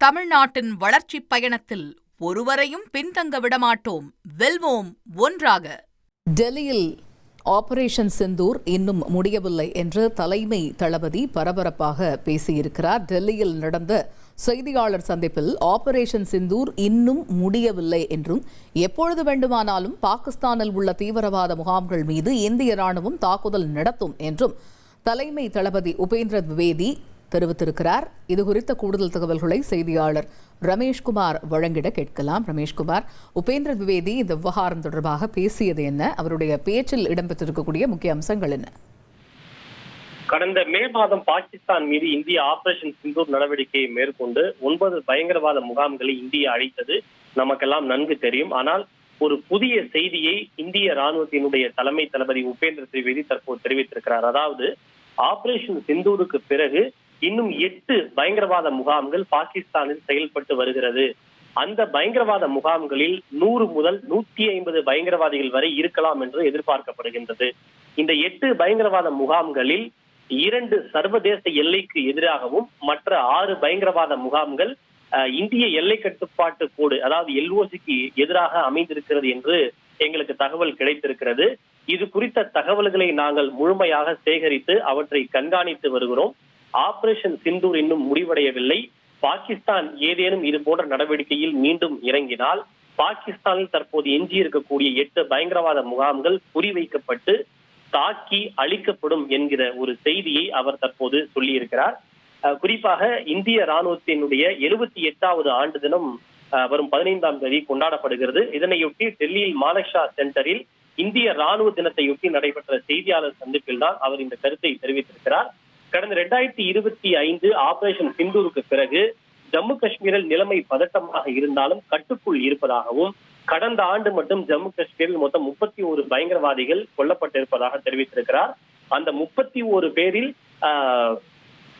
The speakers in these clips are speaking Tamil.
தமிழ்நாட்டின் வளர்ச்சிப் பயணத்தில் ஒருவரையும் பின்தங்க விடமாட்டோம். வெல்வோம் ஒன்றாக. டெல்லியில் ஆபரேஷன் செந்தூர் இன்னும் முடியவில்லை என்று தலைமை தளபதி பரபரப்பாக பேசியிருக்கிறார். டெல்லியில் நடந்த செய்தியாளர் சந்திப்பில் ஆபரேஷன் சிந்தூர் இன்னும் முடியவில்லை என்றும் எப்பொழுது வேண்டுமானாலும் பாகிஸ்தானில் உள்ள தீவிரவாத முகாம்கள் மீது இந்திய ராணுவம் தாக்குதல் நடத்தும் என்றும் தலைமை தளபதி உபேந்திர திவேதி தெரிவித்திருக்கிறார். இது குறித்த கூடுதல் தகவல்களை செய்தியாளர் ரமேஷ்குமார் வழங்கிட கேட்கலாம். ரமேஷ்குமார் உபேந்திர திவேதி இந்த விவகாரம் தொடர்பாக பேசியது என்ன? அவருடைய பேச்சில் இடம்பெற்றிருக்கக்கூடிய முக்கிய அம்சங்கள் என்ன? கடந்த மே மாதம் பாகிஸ்தான் மீது இந்திய ஆபரேஷன் சிந்தூர் நடவடிக்கையை மேற்கொண்டு ஒன்பது பயங்கரவாத முகாம்களை இந்தியா அழித்தது நமக்கெல்லாம் நன்கு தெரியும். ஆனால் ஒரு புதிய செய்தியை இந்திய ராணுவத்தினுடைய தலைமை தளபதி உபேந்திர திரிவேதி தற்போது தெரிவித்திருக்கிறார். அதாவது ஆபரேஷன் சிந்தூருக்கு பிறகு இன்னும் எட்டு பயங்கரவாத முகாம்கள் பாகிஸ்தானில் செயல்பட்டு வருகிறது. அந்த பயங்கரவாத முகாம்களில் நூறு முதல் நூத்தி ஐம்பது பயங்கரவாதிகள் வரை இருக்கலாம் என்று எதிர்பார்க்கப்படுகின்றது. இந்த எட்டு பயங்கரவாத முகாம்களில் இரண்டு சர்வதேச எல்லைக்கு எதிராகவும் மற்ற ஆறு பயங்கரவாத முகாம்கள் இந்திய எல்லை கட்டுப்பாட்டு கோடு அதாவது எல்ஓசிக்கு எதிராக அமைந்திருக்கிறது என்று எங்களுக்கு தகவல் கிடைத்திருக்கிறது. இது குறித்த தகவல்களை நாங்கள் முழுமையாக சேகரித்து அவற்றை கண்காணித்து வருகிறோம். ஆபரேஷன் சிந்தூர் இன்னும் முடிவடையவில்லை. பாகிஸ்தான் ஏதேனும் இது போன்ற நடவடிக்கையில் மீண்டும் இறங்கினால் பாகிஸ்தானில் தற்போது எஞ்சி இருக்கக்கூடிய எட்டு பயங்கரவாத முகாம்கள் குறிவைக்கப்பட்டு தாக்கி அழிக்கப்படும் என்கிற ஒரு செய்தியை அவர் தற்போது சொல்லியிருக்கிறார். குறிப்பாக இந்திய ராணுவத்தினுடைய எழுபத்தி எட்டாவது ஆண்டு தினம் அஹ், வரும் பதினைந்தாம் தேதி கொண்டாடப்படுகிறது. இதனையொட்டி டெல்லியில் மாலக்ஷா சென்டரில் இந்திய ராணுவ தினத்தையொட்டி நடைபெற்ற செய்தியாளர் சந்திப்பில் தான் அவர் இந்த கருத்தை தெரிவித்திருக்கிறார். கடந்த ரெண்டாயிரத்தி இருபத்தி ஐந்து ஆபரேஷன் சிந்தூருக்கு பிறகு ஜம்மு காஷ்மீரில் நிலைமை பதட்டமாக இருந்தாலும் கட்டுக்குள் இருப்பதாகவும் கடந்த ஆண்டு மட்டும் ஜம்மு காஷ்மீரில் மொத்தம் முப்பத்தி ஒரு பயங்கரவாதிகள் கொல்லப்பட்டிருப்பதாக தெரிவித்திருக்கிறார். அந்த முப்பத்தி ஒரு பேரில்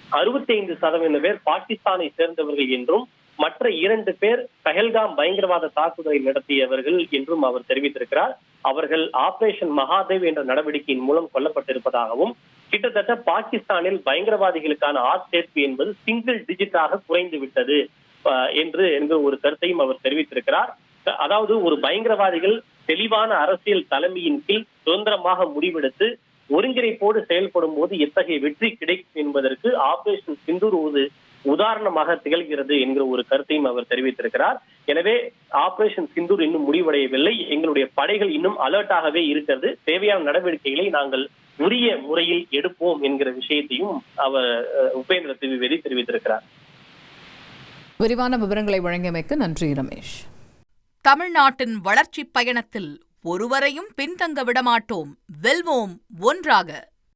அறுபத்தி ஐந்து சதவீத பேர் பாகிஸ்தானை சேர்ந்தவர்கள் என்றும் மற்ற இரண்டு பேர் பஹல்காம் பயங்கரவாத தாக்குதலை நடத்தியவர்கள் என்றும் அவர் தெரிவித்திருக்கிறார். அவர்கள் ஆபரேஷன் மகாதேவ் என்ற நடவடிக்கையின் மூலம் கொல்லப்பட்டிருப்பதாகவும் கிட்டத்தட்ட பாகிஸ்தானில் பயங்கரவாதிகளுக்கான ஆட்சேர்ப்பு என்பது சிங்கிள் டிஜிட்டாக குறைந்து விட்டது அஹ், என்று என்கிற ஒரு கருத்தையும் அவர் தெரிவித்திருக்கிறார். அதாவது ஒரு பயங்கரவாதிகள் தெளிவான அரசியல் தலைமையின் கீழ் சுதந்திரமாக முடிவெடுத்து ஒருங்கிணைப்போடு செயல்படும் போது எத்தகைய வெற்றி கிடைக்கும் என்பதற்கு ஆபரேஷன் சிந்தூர் ஒரு உதாரணமாக திகழ்கிறது என்கிற ஒரு கருத்தையும் அவர் தெரிவித்திருக்கிறார். எனவே ஆபரேஷன் சிந்தூர் இன்னும் முடிவடையவில்லை. எங்களுடைய படைகள் இன்னும் அலர்ட்டாகவே இருக்கிறது. தேவையான நடவடிக்கைகளை நாங்கள் உரிய முறையில் எடுப்போம் என்கிற விஷயத்தையும் அவர் உபேந்திர திரிவேதி தெரிவித்திருக்கிறார். விரிவான விவரங்களை வழங்கியமைக்கு நன்றி ரமேஷ். தமிழ்நாட்டின் வளர்ச்சிப் பயணத்தில் ஒருவரையும் பின்தங்க விடமாட்டோம். வெல்வோம் ஒன்றாக.